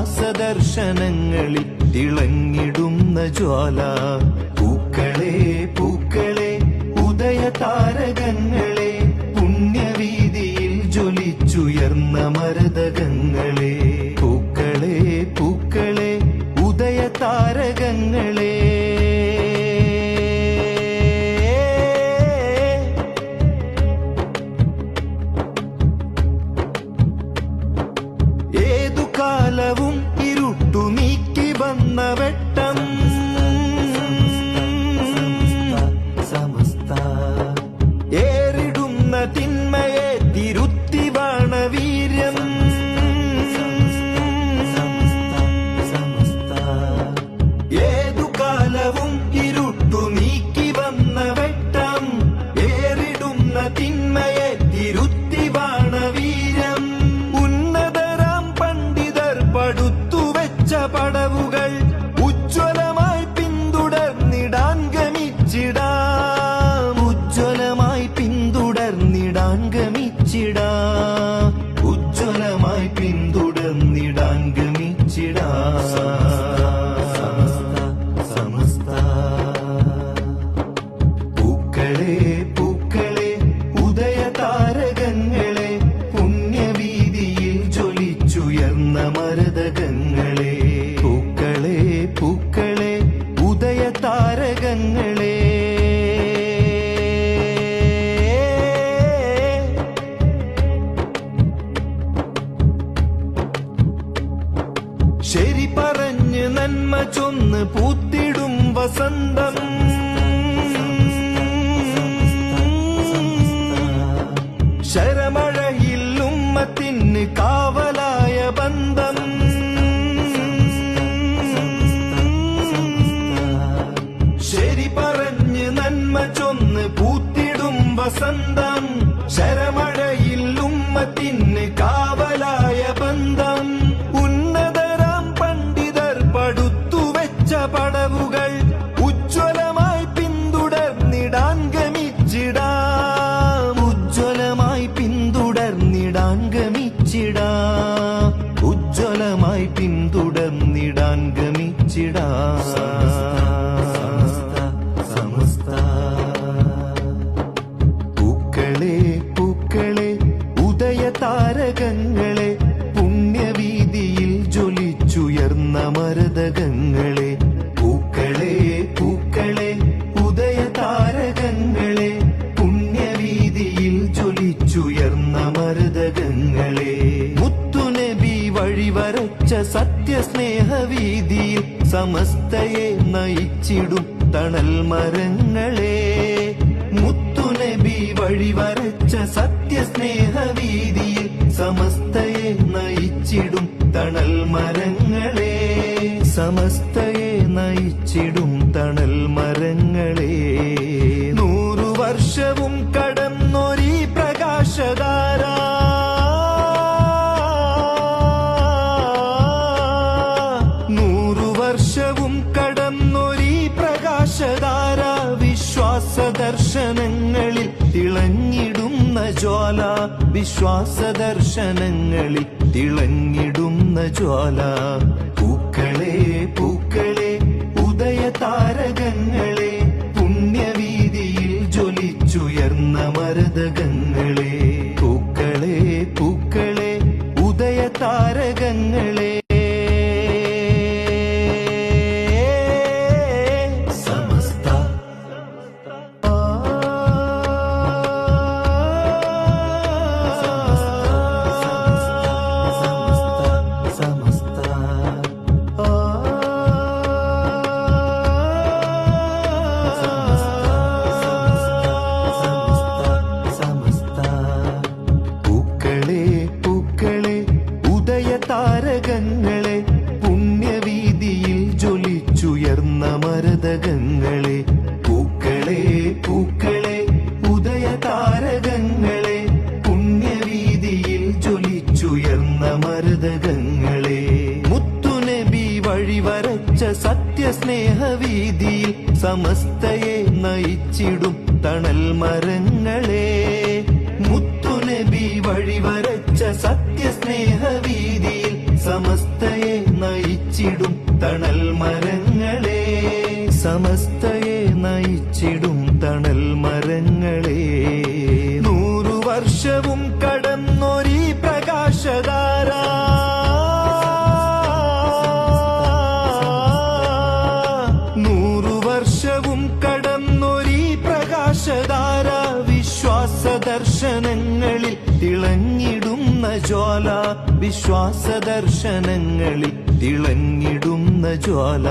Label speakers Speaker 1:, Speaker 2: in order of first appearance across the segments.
Speaker 1: ശ്വാസദർശനങ്ങളിൽ തിളങ്ങിടുന്ന ജ്വാല. പൂക്കളെ പൂക്കളെ ഉദയ താരക വന്ന വെട്ട ഞങ്ങൾ പൂത്തിടും വസന്തം സ്നേഹവീതിയിൽ സമസ്തയെ നയിച്ചിടും തണൽ മരങ്ങളെ. സമസ്ത ശ്വാസദർശനങ്ങളിൽ തിളങ്ങിടുന്ന ജ്വാല. പൂക്കളെ പൂക്കളെ സ്നേഹവീതിയിൽ സമസ്തയെ നയിച്ചിടും തണൽ മരങ്ങൾ ദർശനങ്ങളിൽ തിളങ്ങിടുന്ന ജ്വാല വിശ്വാസ ദർശനങ്ങളിൽ തിളങ്ങിടുന്ന ജ്വാല.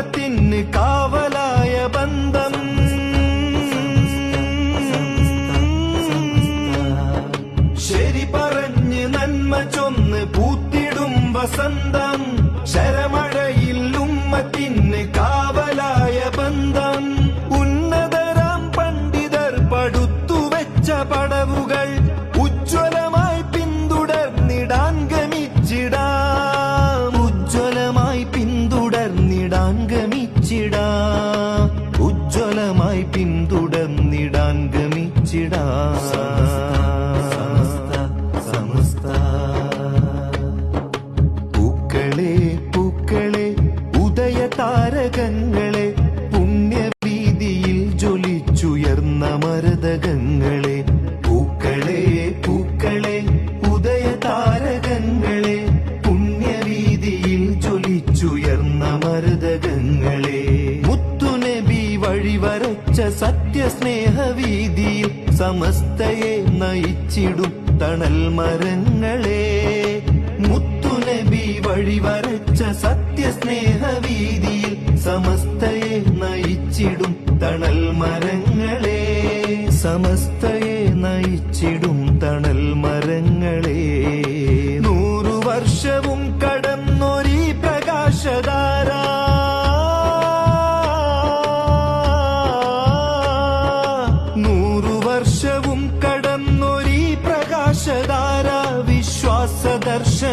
Speaker 1: ലോകത്തിന് കാവലായ ബന്ധം. ശരി പറഞ്ഞ് നന്മ ചൊന്ന് പൂത്തിടും വസന്തം. துஞ்சிடா വഴിവരച്ച സത്യസ്നേഹവീതിയിൽ സമസ്തയെ നയിച്ചിടും തണൽ മരങ്ങളെ. മുത്തുനബി വഴിവരച്ച സത്യസ്നേഹവീതിയിൽ സമസ്തയെ നയിച്ചിടും തണൽ മരങ്ങളെ. സമസ്തയെ നയിച്ചിടും തണൽ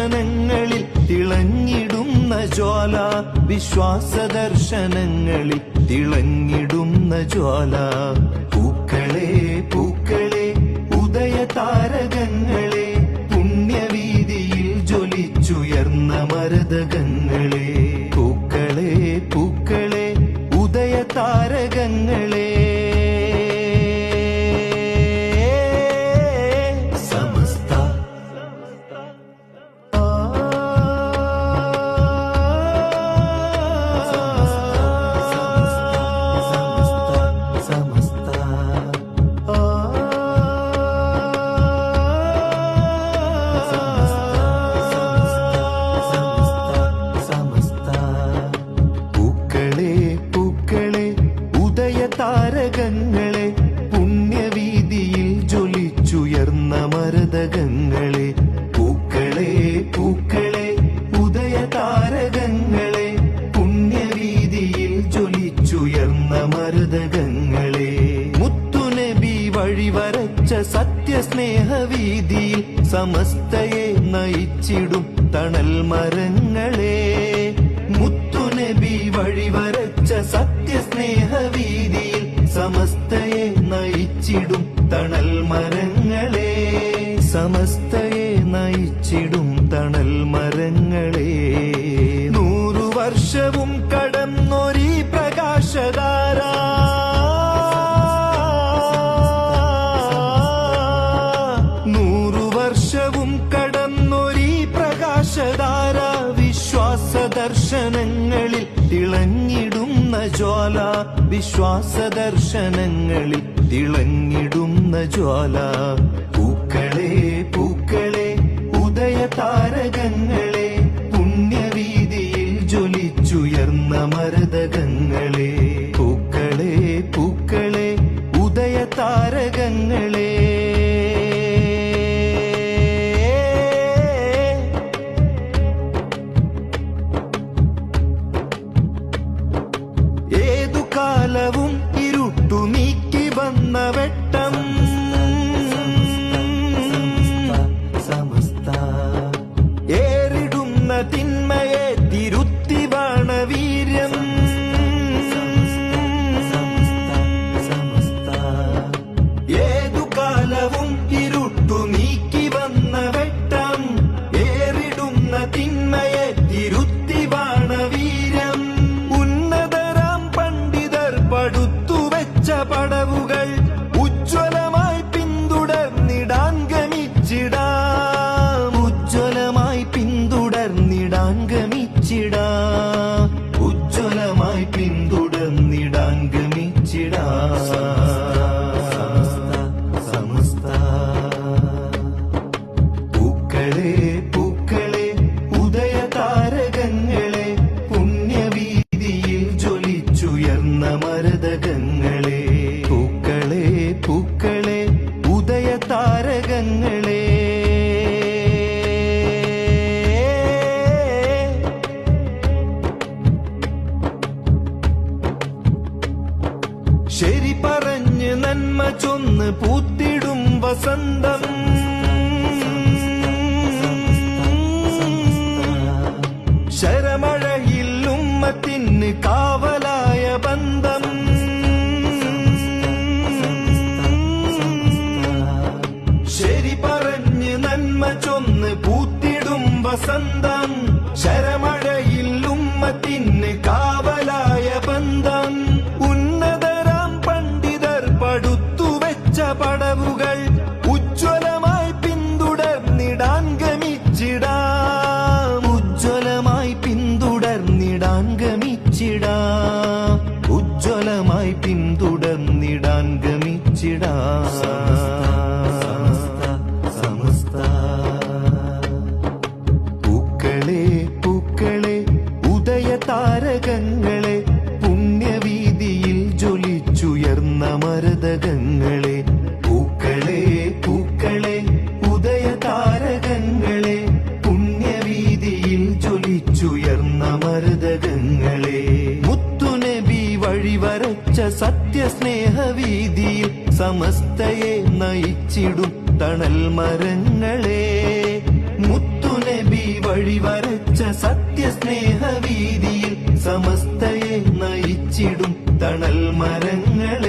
Speaker 1: ദർശനങ്ങളിൽ തിളങ്ങിടുന്ന ജ്വാല വിശ്വാസ ദർശനങ്ങളിൽ തിളങ്ങിടുന്ന ജ്വാല. പൂക്കുന്ന പൂക്കളെ പൂക്കളെ ഉദയ താരകങ്ങളെ പുണ്യവീതിയിൽ ചൊലിച്ചുയർന്ന മരുതകങ്ങളെ. മുത്തുനബി വഴി വരച്ച സത്യസ്നേഹവീതിയിൽ സമസ്തയെ നയിച്ചിടും തണൽ മരങ്ങളെ. മുത്തുനബി വഴി വരച്ച സത്യസ്നേഹവീതിയിൽ സമസ്തയെ നയിച്ചിടും തണൽ മരങ്ങളെ സമസ്തയെ നയിച്ചിടും തണൽ മരങ്ങളെ. നൂറു വർഷവും കടന്നൊരീ പ്രകാശധാര ജ്വാല വിശ്വാസ ദർശനങ്ങളിൽ തിളങ്ങിടുന്ന ജ്വാല. तिरुत ശരി പറഞ്ഞ് നന്മ ചൊന്ന് പൂത്തിടും വസന്തം. ശരമഴയിൽ ഉമ്മത്തിന് കാവലായ ബന്ധം. മരതകങ്ങളെ പൂക്കളെ പൂക്കളെ ഉദയ താരകങ്ങളെ പുണ്യവീതിയിൽ ചൊലിച്ചുയർന്ന മരതകങ്ങളെ മുത്തുനബി വഴിവരച്ച സത്യസ്നേഹവീതിയിൽ സമസ്തയെ നയിച്ചിടും തണൽ മരങ്ങളെ മുത്തുനബി വഴിവരച്ച സത്യസ്നേഹവീതിയിൽ സമസ്തയെ നയിച്ചിടും തണൽ മരങ്ങളെ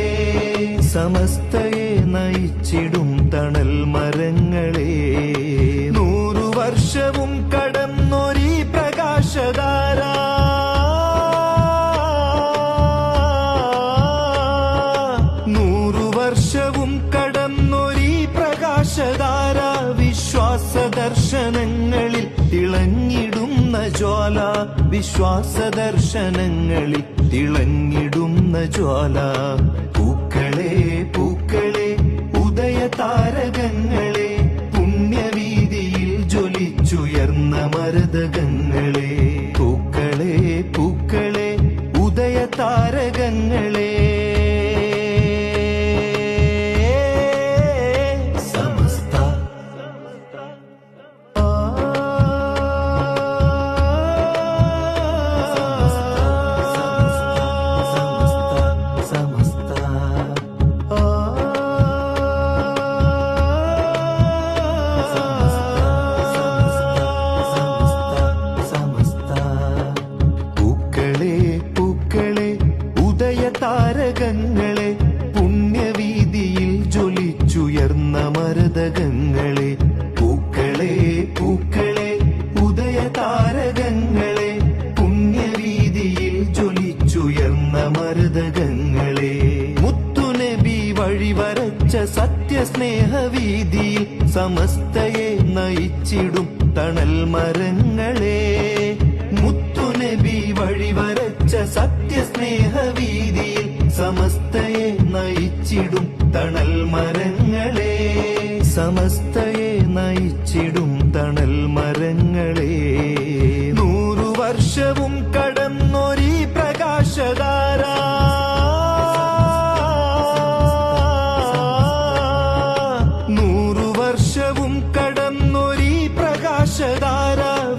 Speaker 1: സമസ്തയെ നയിച്ചിടും തണൽ മരങ്ങളെ. നൂറു വർഷവും കടന്നൊരീ പ്രകാശധാര. നൂറു വർഷവും കടന്നൊരീ പ്രകാശധാര. വിശ്വാസ ദർശനങ്ങളിൽ തിളങ്ങിടുന്ന ജ്വാല. വിശ്വാസ ദർശനങ്ങളിൽ തിളങ്ങിടുന്ന ജ്വാല. താരകങ്ങളെ പുണ്യവീതിയിൽ ജ്വലിച്ചുയർന്ന മരതകങ്ങളെ സത്യസ്നേഹവീതിയിൽ സമസ്തയെ നയിച്ചിടും തണൽ മരങ്ങളെ. സമസ്തയെ നയിച്ചിടും തണൽ മരങ്ങളെ. നൂറു വർഷവും കടന്നൊരീ പ്രകാശധാര. നൂറു വർഷവും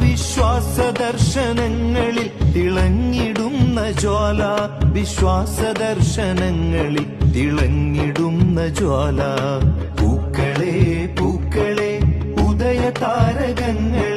Speaker 1: വിശ്വാസ ദർശനങ്ങളിൽ തിളങ്ങിടുന്ന ജ്വാല വിശ്വാസ ദർശനങ്ങളിൽ തിളങ്ങിടുന്ന ജ്വാല. പൂക്കളെ പൂക്കളെ ഉദയ താരകങ്ങൾ